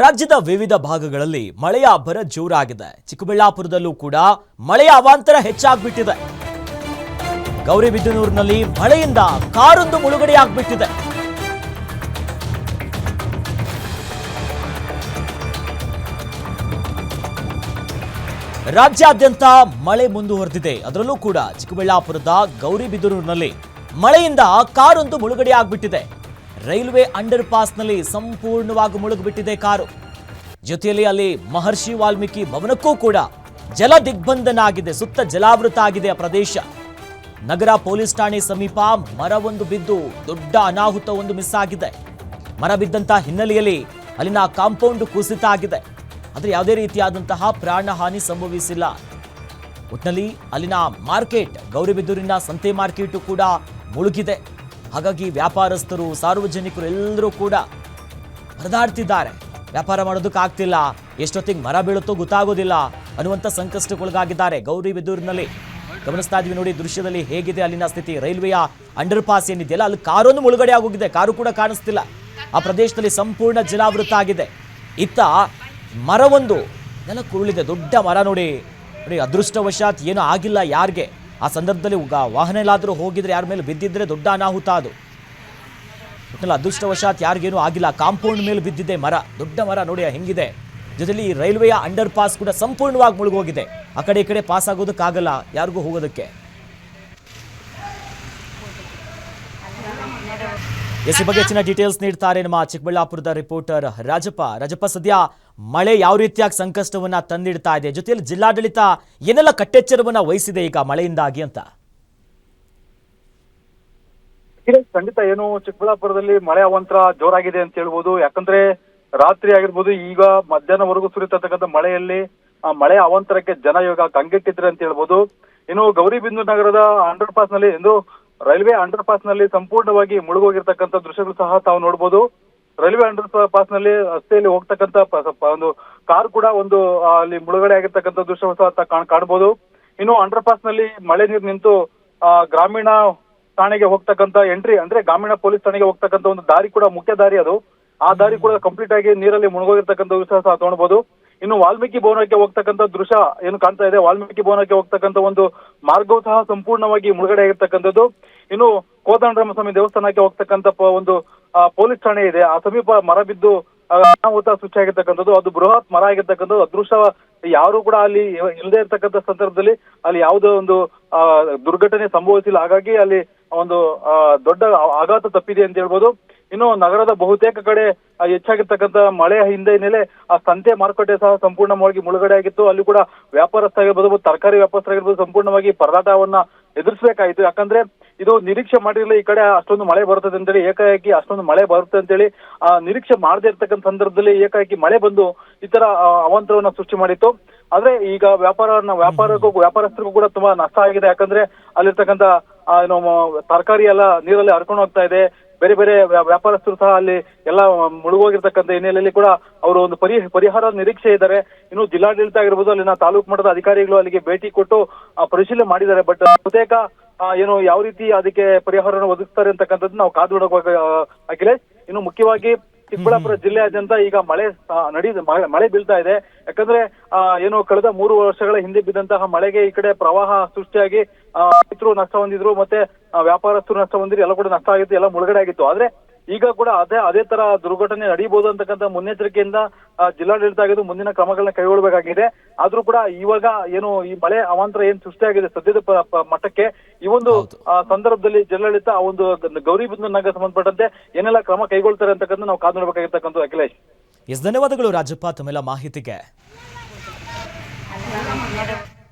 ರಾಜ್ಯದ ವಿವಿಧ ಭಾಗಗಳಲ್ಲಿ ಮಳೆಯ ಅಬ್ಬರ ಜೋರಾಗಿದೆ. ಚಿಕ್ಕಬಳ್ಳಾಪುರದಲ್ಲೂ ಕೂಡ ಮಳೆಯ ಅವಾಂತರ ಹೆಚ್ಚಾಗ್ಬಿಟ್ಟಿದೆ. ಗೌರಿಬಿದನೂರಿನಲ್ಲಿ ಮಳೆಯಿಂದ ಕಾರೊಂದು ಮುಳುಗಡೆಯಾಗ್ಬಿಟ್ಟಿದೆ. ರಾಜ್ಯಾದ್ಯಂತ ಮಳೆ ಮುಂದುವರೆದಿದೆ. ಅದರಲ್ಲೂ ಕೂಡ ಚಿಕ್ಕಬಳ್ಳಾಪುರದ ಗೌರಿಬಿದನೂರಿನಲ್ಲಿ ಮಳೆಯಿಂದ ಕಾರೊಂದು ಮುಳುಗಡೆಯಾಗ್ಬಿಟ್ಟಿದೆ. ರೈಲ್ವೆ ಅಂಡರ್ ಪಾಸ್ನಲ್ಲಿ ಸಂಪೂರ್ಣವಾಗಿ ಮುಳುಗಿಬಿಟ್ಟಿದೆ ಕಾರು. ಜೊತೆಯಲ್ಲಿ ಅಲ್ಲಿ ಮಹರ್ಷಿ ವಾಲ್ಮೀಕಿ ಭವನಕ್ಕೂ ಕೂಡ ಜಲ ದಿಗ್ಬಂಧನ ಆಗಿದೆ ಸುತ್ತ ಜಲಾವೃತ ಆಗಿದೆ ಆ ಪ್ರದೇಶ. ನಗರ ಪೊಲೀಸ್ ಠಾಣೆ ಸಮೀಪ ಮರವೊಂದು ಬಿದ್ದು ದೊಡ್ಡ ಅನಾಹುತ ಒಂದು ಮಿಸ್ ಆಗಿದೆ. ಮರ ಬಿದ್ದಂಥ ಹಿನ್ನೆಲೆಯಲ್ಲಿ ಅಲ್ಲಿನ ಕಾಂಪೌಂಡ್ ಕುಸಿತ ಆಗಿದೆ. ಆದರೆ ಯಾವುದೇ ರೀತಿಯಾದಂತಹ ಪ್ರಾಣಹಾನಿ ಸಂಭವಿಸಿಲ್ಲ. ಒಟ್ಟಿನಲ್ಲಿ ಅಲ್ಲಿನ ಮಾರ್ಕೆಟ್ ಗೌರಿಬಿದೂರಿನ ಸಂತೆ ಮಾರ್ಕೆಟು ಕೂಡ ಮುಳುಗಿದೆ. ಹಾಗಾಗಿ ವ್ಯಾಪಾರಸ್ಥರು, ಸಾರ್ವಜನಿಕರು ಎಲ್ಲರೂ ಕೂಡ ಪರದಾಡ್ತಿದ್ದಾರೆ ವ್ಯಾಪಾರ ಮಾಡೋದಕ್ಕಾಗ್ತಿಲ್ಲ ಎಷ್ಟೊತ್ತಿಗೆ ಮರ ಬೀಳುತ್ತೋ ಗೊತ್ತಾಗೋದಿಲ್ಲ. ಅನ್ನುವಂಥ ಸಂಕಷ್ಟಕ್ಕೊಳಗಾಗಿದ್ದಾರೆ. ಗೌರಿಬಿದೂರಿನಲ್ಲಿ ಗಮನಿಸ್ತಾ ಇದ್ವಿ ನೋಡಿ, ದೃಶ್ಯದಲ್ಲಿ ಹೇಗಿದೆ ಅಲ್ಲಿನ ಸ್ಥಿತಿ. ರೈಲ್ವೆಯ ಅಂಡರ್ ಪಾಸ್ ಏನಿದೆಯಲ್ಲ, ಅಲ್ಲಿ ಕಾರೊಂದು ಮುಳುಗಡೆ ಆಗೋಗಿದೆ. ಕಾರು ಕೂಡ ಕಾಣಿಸ್ತಿಲ್ಲ. ಆ ಪ್ರದೇಶದಲ್ಲಿ ಸಂಪೂರ್ಣ ಜಲಾವೃತ ಆಗಿದೆ. ಇತ್ತ ಮರವೊಂದು ನೆಲ ಕುರುಳಿದೆ ದೊಡ್ಡ ಮರ ನೋಡಿ. ನೋಡಿ, ಅದೃಷ್ಟವಶಾತ್ ಏನೂ ಆಗಿಲ್ಲ ಯಾರಿಗೆ. ಆ ಸಂದರ್ಭದಲ್ಲಿ ವಾಹನ ಎಲ್ಲಾದರೂ ಹೋಗಿದ್ರೆ ಯಾರ ಮೇಲೆ ಬಿದ್ದಿದ್ರೆ ದೊಡ್ಡ ಅನಾಹುತ ಅದು. ಅದೃಷ್ಟವಶಾತ್ ಯಾರಿಗೇನೂ ಆಗಿಲ್ಲ. ಕಾಂಪೌಂಡ್ ಮೇಲೆ ಬಿದ್ದಿದೆ ಮರ. ದೊಡ್ಡ ಮರ ನೋಡಿ ಹೆಂಗಿದೆ. ಜೊತೆಲಿ ಈ ರೈಲ್ವೆಯ ಅಂಡರ್ ಪಾಸ್ ಕೂಡ ಸಂಪೂರ್ಣವಾಗಿ ಮುಳುಗೋಗಿದೆ. ಆ ಕಡೆ ಈ ಕಡೆ ಪಾಸ್ ಆಗೋದಕ್ಕಾಗಲ್ಲ ಯಾರಿಗೂ ಹೋಗೋದಕ್ಕೆ. ಎಸ್ ಬಗ್ಗೆ ಹೆಚ್ಚಿನ ಡೀಟೇಲ್ಸ್ ನೀಡ್ತಾರೆ ನಮ್ಮ ಚಿಕ್ಕಬಳ್ಳಾಪುರದ ರಿಪೋರ್ಟರ್ ರಾಜಪ್ಪ. ರಾಜಪ್ಪ, ಸದ್ಯ ಮಳೆ ಯಾವ ರೀತಿಯಾಗಿ ಸಂಕಷ್ಟವನ್ನ ತಂದಿಡ್ತಾ ಇದೆ? ಜೊತೆಯಲ್ಲಿ ಜಿಲ್ಲಾಡಳಿತ ಏನೆಲ್ಲ ಕಟ್ಟೆಚ್ಚರವನ್ನ ವಹಿಸಿದೆ ಈಗ ಮಳೆಯಿಂದಾಗಿ ಅಂತ? ಖಂಡಿತ ಏನು ಚಿಕ್ಕಬಳ್ಳಾಪುರದಲ್ಲಿ ಮಳೆ ಅವಂತರ ಜೋರಾಗಿದೆ ಅಂತ ಹೇಳ್ಬೋದು. ಯಾಕಂದ್ರೆ ರಾತ್ರಿ ಆಗಿರ್ಬೋದು, ಈಗ ಮಧ್ಯಾಹ್ನವರೆಗೂ ಸುರಿತಕ್ಕಂಥ ಮಳೆಯಲ್ಲಿ, ಆ ಮಳೆ ಅವಂತರಕ್ಕೆ ಜನ ಇವಾಗ ಕಂಗೆಟ್ಟಿದ್ರೆ ಅಂತ ಹೇಳ್ಬೋದು. ಇನ್ನು ಗೌರಿಬಿಂದು ನಗರದ ಅಂಡರ್ ಪಾಸ್ನಲ್ಲಿ ಇಂದು ರೈಲ್ವೆ ಅಂಡರ್ ಪಾಸ್ನಲ್ಲಿ ಸಂಪೂರ್ಣವಾಗಿ ಮುಳುಗೋಗಿರ್ತಕ್ಕಂಥ ದೃಶ್ಯಗಳು ಸಹ ತಾವು ನೋಡಬಹುದು ರೈಲ್ವೆ ಅಂಡರ್ ಪಾಸ್ನಲ್ಲಿ ರಸ್ತೆಯಲ್ಲಿ ಹೋಗ್ತಕ್ಕಂತ ಒಂದು ಕಾರ್ ಕೂಡ ಒಂದು ಅಲ್ಲಿ ಮುಳುಗಡೆ ಆಗಿರ್ತಕ್ಕಂಥ ದೃಶ್ಯ ಕಾಣಬಹುದು ಇನ್ನು ಅಂಡರ್ ಪಾಸ್ನಲ್ಲಿ ಮಳೆ ನೀರು ನಿಂತು ಆ, ಗ್ರಾಮೀಣ ಠಾಣೆಗೆ ಹೋಗ್ತಕ್ಕಂತ ಎಂಟ್ರಿ ಅಂದ್ರೆ ಗ್ರಾಮೀಣ ಪೊಲೀಸ್ ಠಾಣೆಗೆ ಹೋಗ್ತಕ್ಕಂತ ಒಂದು ದಾರಿ ಕೂಡ ಮುಖ್ಯ ದಾರಿ ಅದು. ಆ ದಾರಿ ಕೂಡ ಕಂಪ್ಲೀಟ್ ಆಗಿ ನೀರಲ್ಲಿ ಮುಳುಗೋಗಿರ್ತಕ್ಕಂಥ ದೃಶ್ಯ ಸಹ ಕಾಣಬಹುದು ಇನ್ನು ವಾಲ್ಮೀಕಿ ಭವನಕ್ಕೆ ಹೋಗ್ತಕ್ಕಂಥ ದೃಶ್ಯ ಏನು ಕಾಣ್ತಾ ಇದೆ? ವಾಲ್ಮೀಕಿ ಭವನಕ್ಕೆ ಹೋಗ್ತಕ್ಕಂಥ ಒಂದು ಮಾರ್ಗವು ಸಹ ಸಂಪೂರ್ಣವಾಗಿ ಮುಳುಗಡೆ ಆಗಿರ್ತಕ್ಕಂಥದ್ದು. ಇನ್ನು ಕೋದಂಡರಾಮ ಸ್ವಾಮಿ ದೇವಸ್ಥಾನಕ್ಕೆ ಹೋಗ್ತಕ್ಕಂಥ ಒಂದು ಪೊಲೀಸ್ ಠಾಣೆ ಇದೆ. ಆ ಸಮೀಪ ಮರ ಬಿದ್ದು ಅನಾಹುತ ಸೃಷ್ಟಿಯಾಗಿರ್ತಕ್ಕಂಥದ್ದು, ಅದು ಬೃಹತ್ ಮರ ಆಗಿರ್ತಕ್ಕಂಥದ್ದು. ಅದೃಶ್ಯ ಯಾರು ಕೂಡ ಅಲ್ಲಿ ಇಲ್ಲದೆ ಇರ್ತಕ್ಕಂಥ ಸಂದರ್ಭದಲ್ಲಿ ಅಲ್ಲಿ ಯಾವುದೋ ಒಂದು ದುರ್ಘಟನೆ ಸಂಭವಿಸಿಲ್ಲ. ಹಾಗಾಗಿ ಅಲ್ಲಿ ಒಂದು ದೊಡ್ಡ ಆಘಾತ ತಪ್ಪಿದೆ ಅಂತ ಹೇಳ್ಬೋದು. ಇನ್ನು ನಗರದ ಬಹುತೇಕ ಕಡೆ ಹೆಚ್ಚಾಗಿರ್ತಕ್ಕಂಥ ಮಳೆಯ ಹಿನ್ನೆಲೆ ಆ, ಸಂತೆ ಮಾರುಕಟ್ಟೆ ಸಹ ಸಂಪೂರ್ಣವಾಗಿ ಮುಳುಗಡೆ ಆಗಿತ್ತು. ಅಲ್ಲಿ ಕೂಡ ವ್ಯಾಪಾರಸ್ಥಾಗಿರ್ಬೋದು ತರಕಾರಿ ವ್ಯಾಪಾರಸ್ಥರಾಗಿರ್ಬೋದು, ಸಂಪೂರ್ಣವಾಗಿ ಪರದಾಟವನ್ನ ಎದುರಿಸಬೇಕಾಯಿತು. ಯಾಕಂದ್ರೆ ಇದು ನಿರೀಕ್ಷೆ ಮಾಡಿರಲಿಲ್ಲ ಈ ಕಡೆ ಅಷ್ಟೊಂದು ಮಳೆ ಬರ್ತದೆ ಅಂತೇಳಿ, ಏಕಾಏಕಿ ಅಷ್ಟೊಂದು ಮಳೆ ಬರುತ್ತೆ ಅಂತೇಳಿ, ಆ, ನಿರೀಕ್ಷೆ ಮಾಡದೇ ಇರ್ತಕ್ಕಂಥ ಸಂದರ್ಭದಲ್ಲಿ ಏಕಾಏಕಿ ಮಳೆ ಬಂದು ಈ ತರ ಅವಾಂತರವನ್ನ ಸೃಷ್ಟಿ ಮಾಡಿತ್ತು. ಆದ್ರೆ ಈಗ ವ್ಯಾಪಾರ ವ್ಯಾಪಾರಕ್ಕೂ, ವ್ಯಾಪಾರಸ್ಥರಿಗೂ ಕೂಡ ತುಂಬಾ ನಷ್ಟ ಆಗಿದೆ. ಯಾಕಂದ್ರೆ ಅಲ್ಲಿರ್ತಕ್ಕಂತ ಏನು ತರಕಾರಿ ಎಲ್ಲ ನೀರಲ್ಲಿ ಹರ್ಕೊಂಡು ಹೋಗ್ತಾ ಇದೆ. ಬೇರೆ ಬೇರೆ ವ್ಯಾಪಾರಸ್ಥರು ಸಹ ಅಲ್ಲಿ ಎಲ್ಲ ಮುಳುಗೋಗಿರ್ತಕ್ಕಂಥ ಹಿನ್ನೆಲೆಯಲ್ಲಿ ಕೂಡ ಅವರು ಒಂದು ಪರಿ ಪರಿಹಾರ ನಿರೀಕ್ಷೆ ಇದ್ದಾರೆ. ಇನ್ನು ಜಿಲ್ಲಾಡಳಿತ ಆಗಿರ್ಬೋದು, ಅಲ್ಲಿನ ತಾಲೂಕು ಮಟ್ಟದ ಅಧಿಕಾರಿಗಳು ಅಲ್ಲಿಗೆ ಭೇಟಿ ಕೊಟ್ಟು ಪರಿಶೀಲನೆ ಮಾಡಿದ್ದಾರೆ. ಬಟ್, ಬಹುತೇಕ ಏನು ಯಾವ ರೀತಿ ಅದಕ್ಕೆ ಪರಿಹಾರವನ್ನು ಒದಗಿಸ್ತಾರೆ ಅಂತಕ್ಕಂಥದ್ದು ನಾವು ಕಾದು ನೋಡಬೇಕು ಅಖಿಲೇಶ್. ಇನ್ನು ಮುಖ್ಯವಾಗಿ ಚಿಕ್ಕಬಳ್ಳಾಪುರ ಜಿಲ್ಲೆಯಾದ್ಯಂತ ಈಗ ಮಳೆ ಆ, ಮಳೆ- ಬೀಳ್ತಾ ಇದೆ. ಯಾಕಂದ್ರೆ ಆ, ಏನು ಕಳೆದ ಮೂರು ವರ್ಷಗಳ ಹಿಂದೆ ಬಿದ್ದಂತಹ ಮಳೆಗೆ ಈ ಕಡೆ ಪ್ರವಾಹ ಸೃಷ್ಟಿಯಾಗಿ ರೈತರು ನಷ್ಟ ಹೊಂದಿದ್ರು ಮತ್ತೆ ವ್ಯಾಪಾರಸ್ಥರು ನಷ್ಟ ಹೊಂದಿದ್ರು ಎಲ್ಲ ಕೂಡ ನಷ್ಟ ಆಗಿತ್ತು ಎಲ್ಲ ಮುಳುಗಡೆ ಆಗಿತ್ತು. ಆದ್ರೆ ಈಗ ಕೂಡ ಅದೇ ಅದೇ ತರ ದುರ್ಘಟನೆ ನಡೀಬಹುದು ಅಂತಕ್ಕಂಥ ಮುನ್ನೆಚ್ಚರಿಕೆಯಿಂದ ಜಿಲ್ಲಾಡಳಿತ ಆಗಿದ್ದು ಮುಂದಿನ ಕ್ರಮಗಳನ್ನ ಕೈಗೊಳ್ಳಬೇಕಾಗಿದೆ. ಆದ್ರೂ ಕೂಡ ಇವಾಗ ಏನು ಈ ಮಳೆ ಅವಾಂತರ ಏನ್ ಸೃಷ್ಟಿಯಾಗಿದೆ ಸದ್ಯದ ಮಟ್ಟಕ್ಕೆ ಈ ಒಂದು ಸಂದರ್ಭದಲ್ಲಿ ಜಿಲ್ಲಾಡಳಿತ ಆ ಒಂದು ಗೌರಿಬಿದನೂರು ನಗರ ಸಂಬಂಧಪಟ್ಟಂತೆ ಏನೆಲ್ಲ ಕ್ರಮ ಕೈಗೊಳ್ತಾರೆ ಅಂತಕ್ಕಂಥ ನಾವು ಕಾದು ನೋಡಬೇಕಾಗಿರ್ತಕ್ಕಂಥ ಅಖಿಲೇಶ್. ಎಸ್ ಧನ್ಯವಾದಗಳು ರಾಜಪ್ಪ ತಮ್ಮೆಲ್ಲ ಮಾಹಿತಿಗೆ.